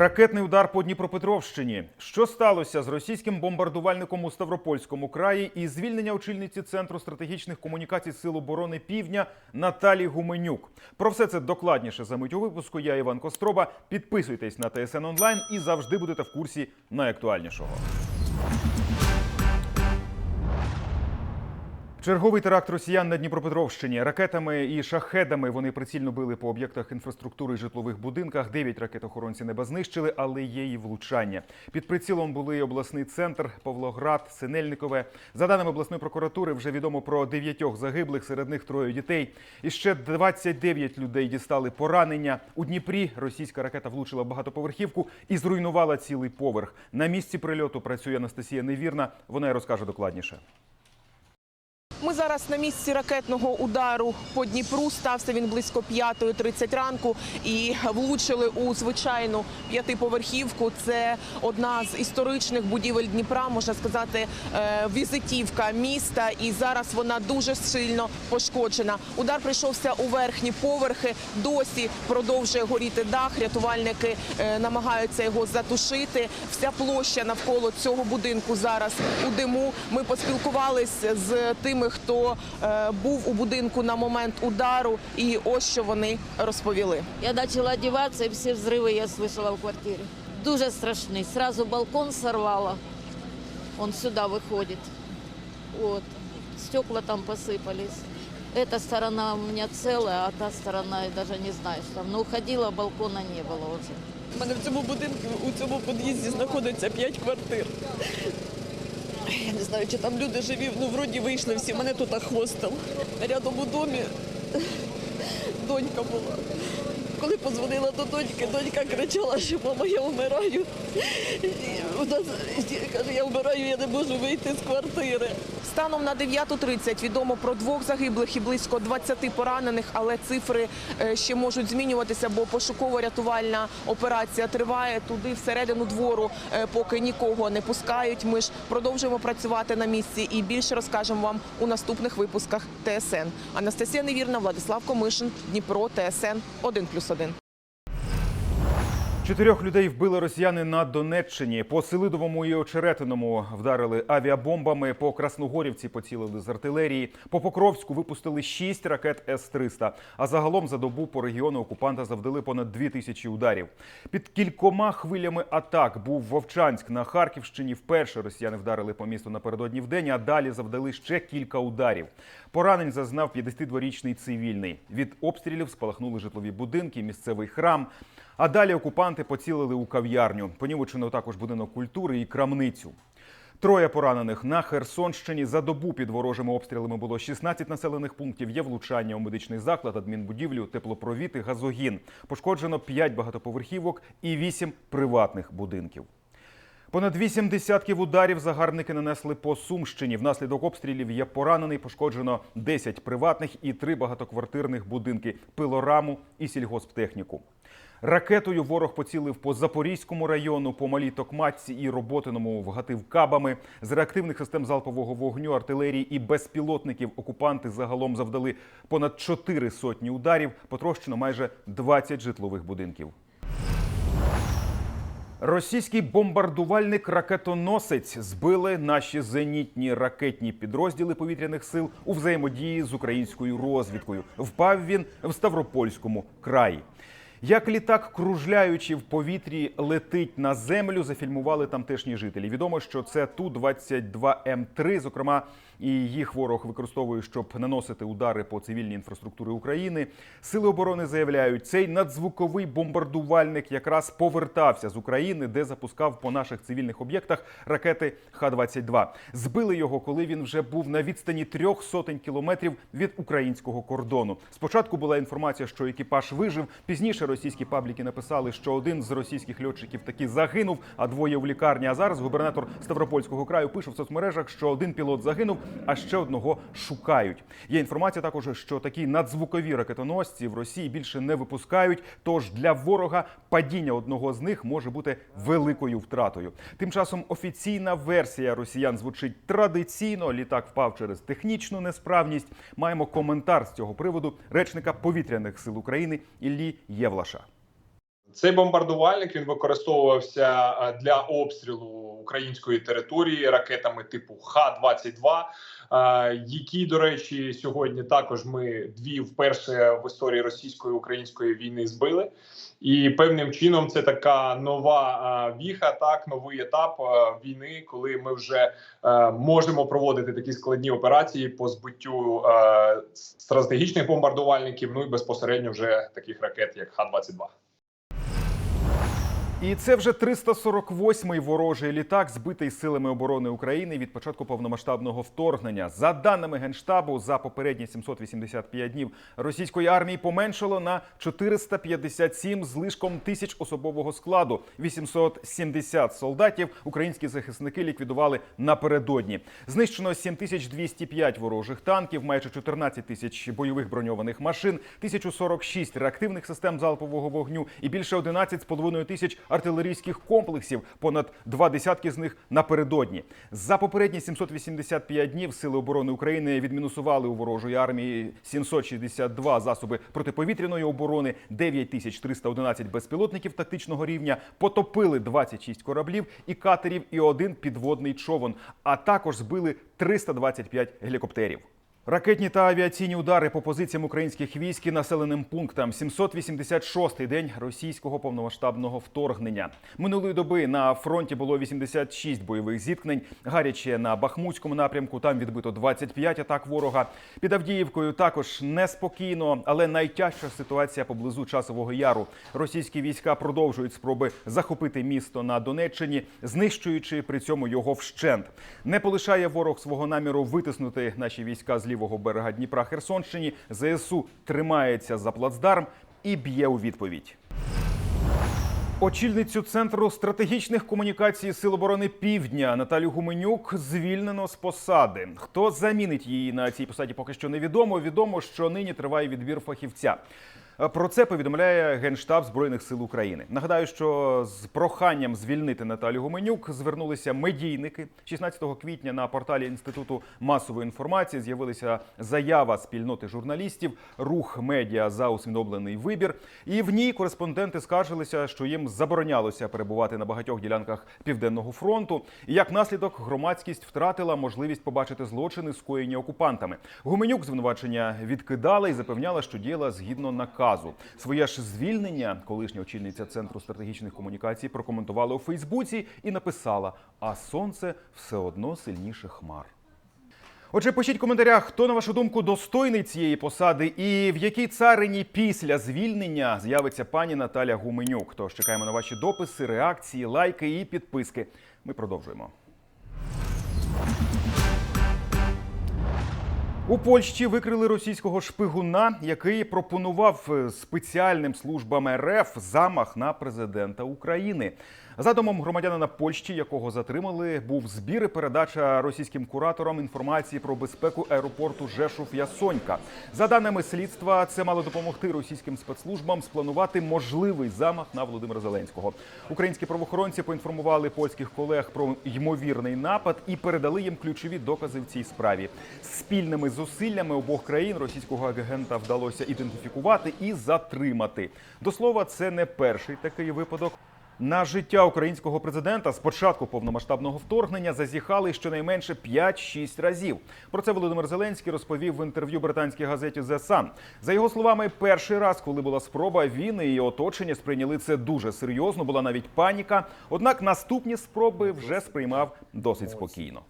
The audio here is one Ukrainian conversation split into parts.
Ракетний удар по Дніпропетровщині. Що сталося з російським бомбардувальником у Ставропольському краї і звільнення очільниці Центру стратегічних комунікацій Сил оборони Півдня Наталі Гуменюк? Про все це докладніше за мить у випуску. Я Іван Костроба. Підписуйтесь на ТСН онлайн і завжди будете в курсі найактуальнішого. Черговий теракт росіян на Дніпропетровщині. Ракетами і шахедами вони прицільно били по об'єктах інфраструктури і житлових будинках. Дев'ять ракет охоронці неба знищили, але є і влучання. Під прицілом були обласний центр, Павлоград, Синельникове. За даними обласної прокуратури, вже відомо про дев'ятьох загиблих, серед них троє дітей. І ще 29 людей дістали поранення. У Дніпрі російська ракета влучила багатоповерхівку і зруйнувала цілий поверх. На місці прильоту працює Анастасія Невірна. Вона й розкаже докладніше. Ми зараз на місці ракетного удару по Дніпру. Стався він близько 5.30 ранку і влучили у звичайну п'ятиповерхівку. Це одна з історичних будівель Дніпра, можна сказати, е, візитівка міста. І зараз вона дуже сильно пошкоджена. Удар прийшовся у верхні поверхи. Досі продовжує горіти дах. Рятувальники е, намагаються його затушити. Вся площа навколо цього будинку зараз у диму. Ми поспілкувались з тими, хто е, був у будинку на момент удару, і ось що вони розповіли. Я начала одеваться, и все взрывы я слышала в квартире. Дуже страшный. Сразу балкон сорвало. Он сюда выходит. Вот. Стекла там посыпались. Эта сторона у меня целая, а та сторона я даже не знаю, что там. Но уходила, балкона не было уже. У мене в цьому будинку, у цьому під'їзді знаходиться 5 квартир. Я не знаю, чи там люди живі, ну вроді вийшли всі, мене тут хостел. Рядом у домі донька була. Коли подзвонила до доньки, донька кричала, що мама, я вмираю. Вона каже, я вмираю, я не можу вийти з квартири. Станом на 9.30 відомо про двох загиблих і близько 20 поранених, але цифри е, ще можуть змінюватися, бо пошуково-рятувальна операція триває. Туди всередину двору е, поки нікого не пускають. Ми ж продовжуємо працювати на місці і більше розкажемо вам у наступних випусках ТСН. Анастасія Невірна, Владислав Комишин, Дніпро, ТСН 1+,1. azoten. Чотирьох людей вбили росіяни на Донеччині. По Селидовому і Очеретиному вдарили авіабомбами. По Красногорівці поцілили з артилерії. По Покровську випустили шість ракет С-300. А загалом за добу по регіону окупанта завдали понад дві тисячі ударів. Під кількома хвилями атак був Вовчанськ на Харківщині. Вперше росіяни вдарили по місту напередодні вдень, а далі завдали ще кілька ударів. Поранень зазнав 52-річний цивільний. Від обстрілів спалахнули житлові будинки, місцевий храм. А далі окупанти поцілили у кав'ярню. Понівечено також будинок культури і крамницю. Троє поранених на Херсонщині. За добу під ворожими обстрілами було 16 населених пунктів. Є влучання у медичний заклад, адмінбудівлю, теплопровід і газогін. Пошкоджено 5 багатоповерхівок і 8 приватних будинків. Понад вісім десятків ударів загарбники нанесли по Сумщині. Внаслідок обстрілів є поранений, пошкоджено 10 приватних і 3 багатоквартирних будинки, пилораму і сільгосптехніку. Ракетою ворог поцілив по Запорізькому району, по Малій Токматці і Роботиному вгатив кабами. З реактивних систем залпового вогню, артилерії і безпілотників окупанти загалом завдали понад 4 сотні ударів. Потрощено майже 20 житлових будинків. Російський бомбардувальник-ракетоносець збили наші зенітні ракетні підрозділи повітряних сил у взаємодії з українською розвідкою. Впав він в Ставропольському краї. Як літак, кружляючи в повітрі, летить на землю, зафільмували тамтешні жителі. Відомо, що це Ту-22М3, зокрема, і їх ворог використовує, щоб наносити удари по цивільній інфраструктурі України. Сили оборони заявляють, цей надзвуковий бомбардувальник якраз повертався з України, де запускав по наших цивільних об'єктах ракети Х-22. Збили його, коли він вже був на відстані трьох сотень кілометрів від українського кордону. Спочатку була інформація, що екіпаж вижив. Пізніше російські пабліки написали, що один з російських льотчиків таки загинув, а двоє в лікарні. А зараз губернатор Ставропольського краю пише в соцмережах, що один пілот загинув, а ще одного шукають. Є інформація також, що такі надзвукові ракетоносці в Росії більше не випускають. Тож для ворога падіння одного з них може бути великою втратою. Тим часом офіційна версія росіян звучить традиційно. Літак впав через технічну несправність. Маємо коментар з цього приводу речника повітряних сил України Іллі Євлаша. Цей бомбардувальник він використовувався е, для обстрілу української території ракетами типу Х-22, е, які, до речі, сьогодні також ми дві вперше в історії російсько-української війни збили. І певним чином це така нова е, віха, так новий етап війни, коли ми вже можемо проводити такі складні операції по збиттю стратегічних бомбардувальників. Ну і безпосередньо вже таких ракет, як Х-22. І це вже 348-й ворожий літак, збитий силами оборони України від початку повномасштабного вторгнення. За даними генштабу, за попередні 785 днів російської армії поменшало на 457 з лишком тисяч особового складу. 870 солдатів українські захисники ліквідували напередодні. Знищено 7205 ворожих танків, майже 14 тисяч бойових броньованих машин, 1046 реактивних систем залпового вогню і більше 11,5 тисяч артилерійських комплексів. Понад два десятки з них напередодні. За попередні 785 днів сили оборони України відмінусували у ворожої армії 762 засоби протиповітряної оборони, 9311 безпілотників тактичного рівня, потопили 26 кораблів і катерів, і один підводний човен, а також збили 325 гелікоптерів. Ракетні та авіаційні удари по позиціям українських військ і населеним пунктам. 786-й день російського повномасштабного вторгнення. Минулої доби на фронті було 86 бойових зіткнень. Гаряче на Бахмутському напрямку. Там відбито 25 атак ворога. Під Авдіївкою також неспокійно, але найтяжча ситуація поблизу часового яру. Російські війська продовжують спроби захопити місто на Донеччині, знищуючи при цьому його вщент. Не полишає ворог свого наміру витиснути наші війська з лівого берега Дніпра Херсонщині. ЗСУ тримається за плацдарм і б'є у відповідь. Очільницю центру стратегічних комунікацій Сил оборони Півдня Наталю Гуменюк звільнено з посади. Хто замінить її на цій посаді, поки що невідомо. Відомо, що нині триває відбір фахівця. Про це повідомляє Генштаб Збройних сил України. Нагадаю, що з проханням звільнити Наталю Гуменюк звернулися медійники 16 квітня на порталі інституту масової інформації. З'явилася заява спільноти журналістів, рух медіа за усвідомлений вибір. І в ній кореспонденти скаржилися, що їм заборонялося перебувати на багатьох ділянках південного фронту. І як наслідок громадськість втратила можливість побачити злочини, скоєні окупантами. Гуменюк звинувачення відкидала і запевняла, що діяла згідно наказу. Своє ж звільнення колишня очільниця центру стратегічних комунікацій прокоментувала у Фейсбуці і написала: А сонце все одно сильніше хмар. Отже, пишіть в коментарях, хто на вашу думку достойний цієї посади, і в якій царині після звільнення з'явиться пані Наталя Гуменюк. Тож чекаємо на ваші дописи, реакції, лайки і підписки. Ми продовжуємо. У Польщі викрили російського шпигуна, який пропонував е, спеціальним службам РФ замах на президента України. Задумом громадянина Польщі, якого затримали, був збір і передача російським кураторам інформації про безпеку аеропорту Жешув Ясонька. За даними слідства, це мало допомогти російським спецслужбам спланувати можливий замах на Володимира Зеленського. Українські правоохоронці поінформували польських колег про ймовірний напад і передали їм ключові докази в цій справі. Спільними зусиллями обох країн російського агента вдалося ідентифікувати і затримати. До слова, це не перший такий випадок. На життя українського президента з початку повномасштабного вторгнення зазіхали щонайменше 5-6 разів. Про це Володимир Зеленський розповів в інтерв'ю британській газеті The Sun. За його словами, перший раз, коли була спроба, він і її оточення сприйняли це дуже серйозно. Була навіть паніка. Однак наступні спроби вже сприймав досить спокійно.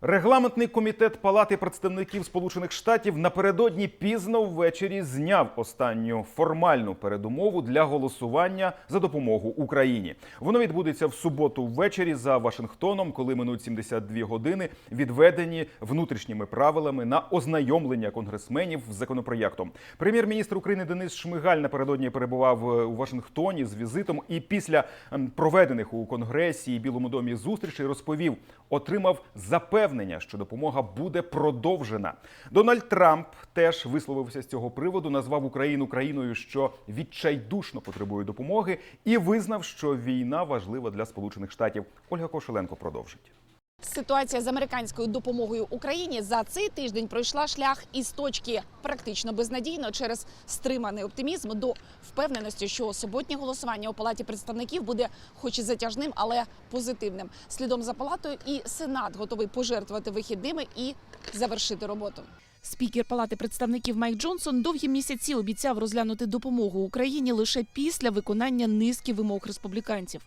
Регламентний комітет Палати представників Сполучених Штатів напередодні пізно ввечері зняв останню формальну передумову для голосування за допомогу Україні. Воно відбудеться в суботу ввечері за Вашингтоном, коли минуть 72 години, відведені внутрішніми правилами на ознайомлення конгресменів з законопроєктом. Прем'єр-міністр України Денис Шмигаль напередодні перебував е, у Вашингтоні з візитом і після ем, проведених у конгресі і Білому домі зустрічей розповів, отримав запевнення, що допомога буде продовжена. Дональд Трамп теж висловився з цього приводу, назвав Україну країною, що відчайдушно потребує допомоги, і визнав, що війна важлива для Сполучених Штатів. Ольга Кошеленко продовжить. Ситуація з американською допомогою Україні за цей тиждень пройшла шлях із точки практично безнадійно через стриманий оптимізм до впевненості, що суботнє голосування у палаті представників буде, хоч і затяжним, але позитивним. Слідом за палатою і сенат готовий пожертвувати вихідними і завершити роботу. Спікер Палати представників Майк Джонсон довгі місяці обіцяв розглянути допомогу Україні лише після виконання низки вимог республіканців.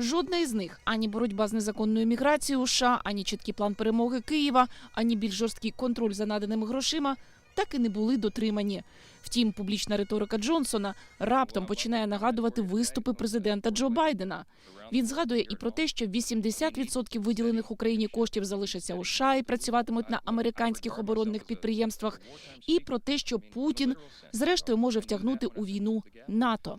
Жодна із них ані боротьба з незаконною міграцією США, ані чіткий план перемоги Києва, ані більш жорсткий контроль за наданими грошима так і не були дотримані. Втім, публічна риторика Джонсона раптом починає нагадувати виступи президента Джо Байдена. Він згадує і про те, що 80% виділених Україні коштів залишаться у США і працюватимуть на американських оборонних підприємствах, і про те, що Путін зрештою може втягнути у війну НАТО.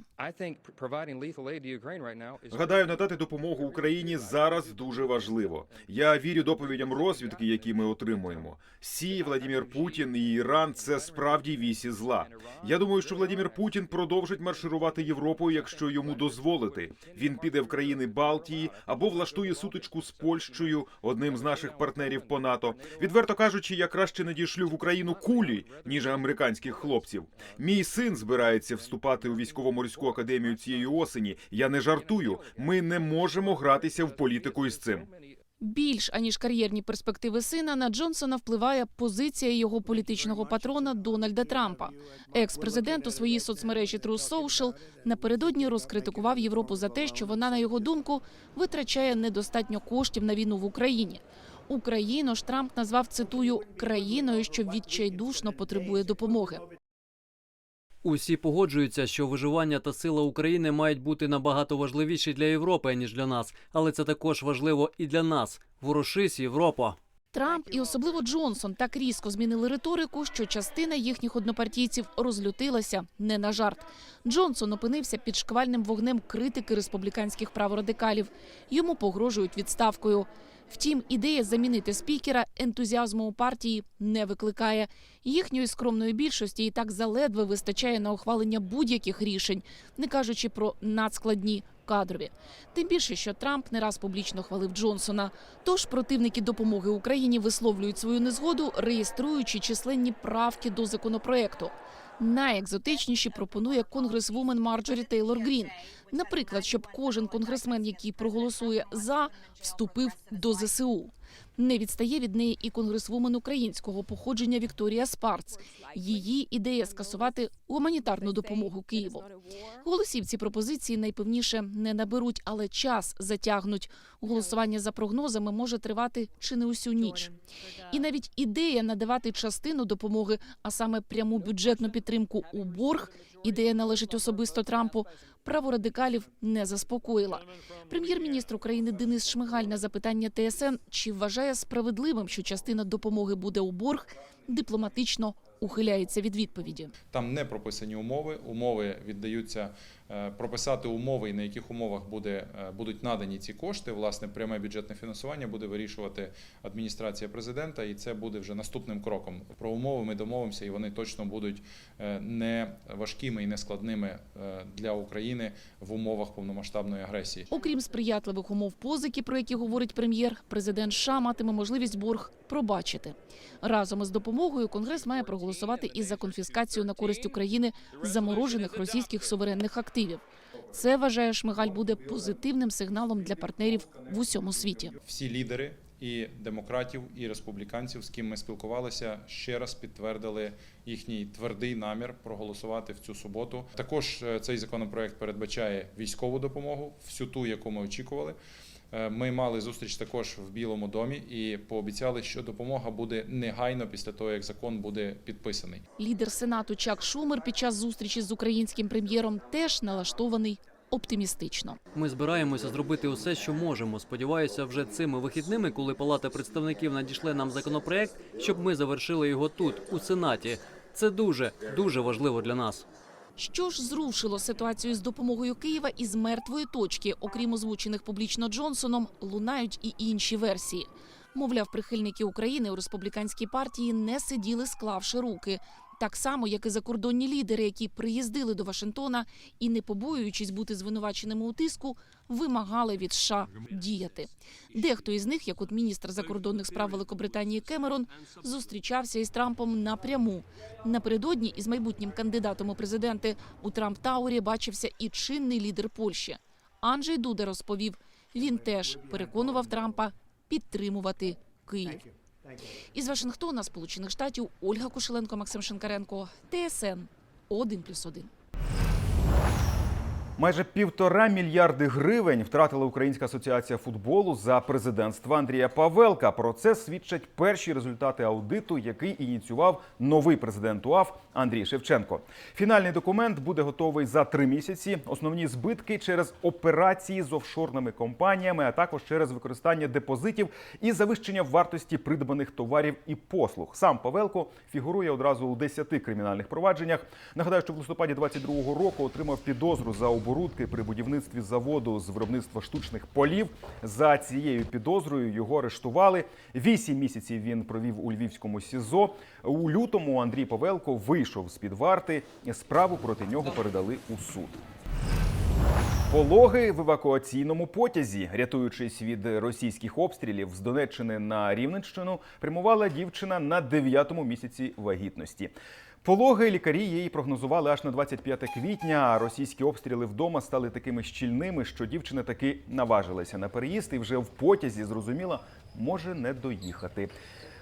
Гадаю, надати допомогу Україні зараз дуже важливо. Я вірю доповідям розвідки, які ми отримуємо. Сі, Владимир Путін і Іран це справді вісі зла. Я думаю, що Владимир Путін продовжить марширувати Європою, якщо йому дозволити. Він піде в країни Балтії або влаштує сутичку з Польщею, одним з наших партнерів по НАТО. Відверто кажучи, я краще надішлю в Україну кулі ніж американських хлопців. Мій син збирається вступати у військово-морську академію цієї осені. Я не жартую. Ми не можемо гратися в політику із цим. Більш аніж кар'єрні перспективи сина на Джонсона впливає позиція його політичного патрона Дональда Трампа. Екс-президент у своїй соцмережі True Social напередодні розкритикував Європу за те, що вона, на його думку, витрачає недостатньо коштів на війну в Україні. Україну ж Трамп назвав цитую країною, що відчайдушно потребує допомоги. Усі погоджуються, що виживання та сила України мають бути набагато важливіші для Європи ніж для нас, але це також важливо і для нас. Ворушись, Європа. Трамп і особливо Джонсон так різко змінили риторику, що частина їхніх однопартійців розлютилася не на жарт. Джонсон опинився під шквальним вогнем критики республіканських праворадикалів. Йому погрожують відставкою. Втім, ідея замінити спікера ентузіазму у партії не викликає. Їхньої скромної більшості і так заледве вистачає на ухвалення будь-яких рішень, не кажучи про надскладні кадрові. Тим більше, що Трамп не раз публічно хвалив Джонсона. Тож противники допомоги Україні висловлюють свою незгоду, реєструючи численні правки до законопроекту. Найекзотичніші пропонує конгресвумен Марджорі Тейлор Грін. Наприклад, щоб кожен конгресмен, який проголосує за, вступив до ЗСУ. Не відстає від неї і конгресвумен українського походження Вікторія Спарц. Її ідея скасувати гуманітарну допомогу Києву. Голосів ці пропозиції найпевніше не наберуть, але час затягнуть. Голосування за прогнозами може тривати чи не усю ніч. І навіть ідея надавати частину допомоги, а саме пряму бюджетну підтримку у борг, ідея належить особисто Трампу. Праворадикалів не заспокоїла. Прем'єр-міністр України Денис Шмигаль на запитання ТСН, чи вважає справедливим, що частина допомоги буде у борг, дипломатично ухиляється від відповіді. Там не прописані умови. Умови віддаються прописати умови, і на яких умовах буде, е, будуть надані ці кошти. Власне, пряме бюджетне фінансування буде вирішувати адміністрація президента, і це буде вже наступним кроком. Про умови ми домовимося, і вони точно будуть е, не важкими і не складними е, для України в умовах повномасштабної агресії. Окрім сприятливих умов позики, про які говорить прем'єр, президент США матиме можливість борг пробачити. Разом із допомогою Конгрес має проголосувати і за конфіскацію на користь України заморожених російських суверенних активів. Це вважає Шмигаль буде позитивним сигналом для партнерів в усьому світі. Всі лідери і демократів, і республіканців, з ким ми спілкувалися, ще раз підтвердили їхній твердий намір проголосувати в цю суботу. Також е, цей законопроект передбачає військову допомогу, всю ту, яку ми очікували. Е, Ми мали зустріч також в Білому домі і пообіцяли, що допомога буде негайно після того, як закон буде підписаний. Лідер сенату Чак Шумер під час зустрічі з українським прем'єром теж налаштований оптимістично. Ми збираємося зробити усе, що можемо. Сподіваюся, вже цими вихідними, коли Палата представників надішле нам законопроект, щоб ми завершили його тут, у Сенаті. Це дуже дуже важливо для нас. Що ж зрушило ситуацію з допомогою Києва із мертвої точки, окрім озвучених публічно Джонсоном, лунають і інші версії. Мовляв, прихильники України у республіканській партії не сиділи, склавши руки. Так само як і закордонні лідери, які приїздили до Вашингтона і, не побоюючись бути звинуваченими у тиску, вимагали від США діяти. Дехто із них, як от міністр закордонних справ Великобританії Кемерон, зустрічався із Трампом напряму. Напередодні із майбутнім кандидатом у президенти у Трамп Тауері бачився і чинний лідер Польщі. Анджей Дуда розповів, він теж переконував Трампа підтримувати Київ. Із Вашингтона, Сполучених Штатів, Ольга Кушеленко, Максим Шинкаренко, ТСН 1+,1. Майже півтора мільярди гривень втратила Українська асоціація футболу за президентства Андрія Павелка. Про це свідчать перші результати аудиту, який ініціював новий президент УАФ Андрій Шевченко. Фінальний документ буде готовий за три місяці. Основні збитки через операції з офшорними компаніями, а також через використання депозитів і завищення вартості придбаних товарів і послуг. Сам Павелко фігурує одразу у 10 кримінальних провадженнях. Нагадаю, що в листопаді 22-го року отримав підозру за оборудки при будівництві заводу з виробництва штучних полів. За цією підозрою його арештували. Вісім місяців він провів у львівському СІЗО. У лютому Андрій Павелко вийшов з під варти. Справу проти нього передали у суд. Пологи в евакуаційному потязі, рятуючись від російських обстрілів з Донеччини на Рівненщину, прямувала дівчина на дев'ятому місяці вагітності. Пологи лікарі її прогнозували аж на 25 квітня. А російські обстріли вдома стали такими щільними, що дівчина таки наважилася на переїзд і вже в потязі зрозуміла, може не доїхати.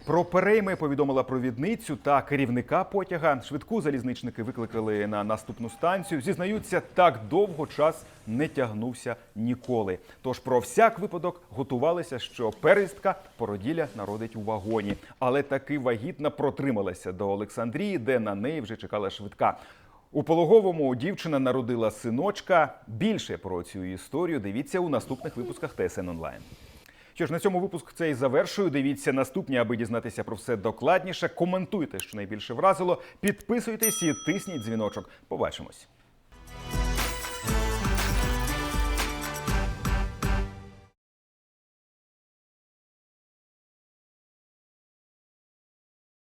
Про перейми повідомила провідницю та керівника потяга. Швидку залізничники викликали на наступну станцію. Зізнаються, так довго час не тягнувся ніколи. Тож про всяк випадок готувалися, що переїздка породілля народить у вагоні. Але таки вагітна протрималася до Олександрії, де на неї вже чекала швидка. У пологовому дівчина народила синочка. Більше про цю історію дивіться у наступних випусках ТСН онлайн. Що ж, на цьому випуск цей завершую. Дивіться наступні, аби дізнатися про все докладніше. Коментуйте, що найбільше вразило. Підписуйтесь і тисніть дзвіночок. Побачимось.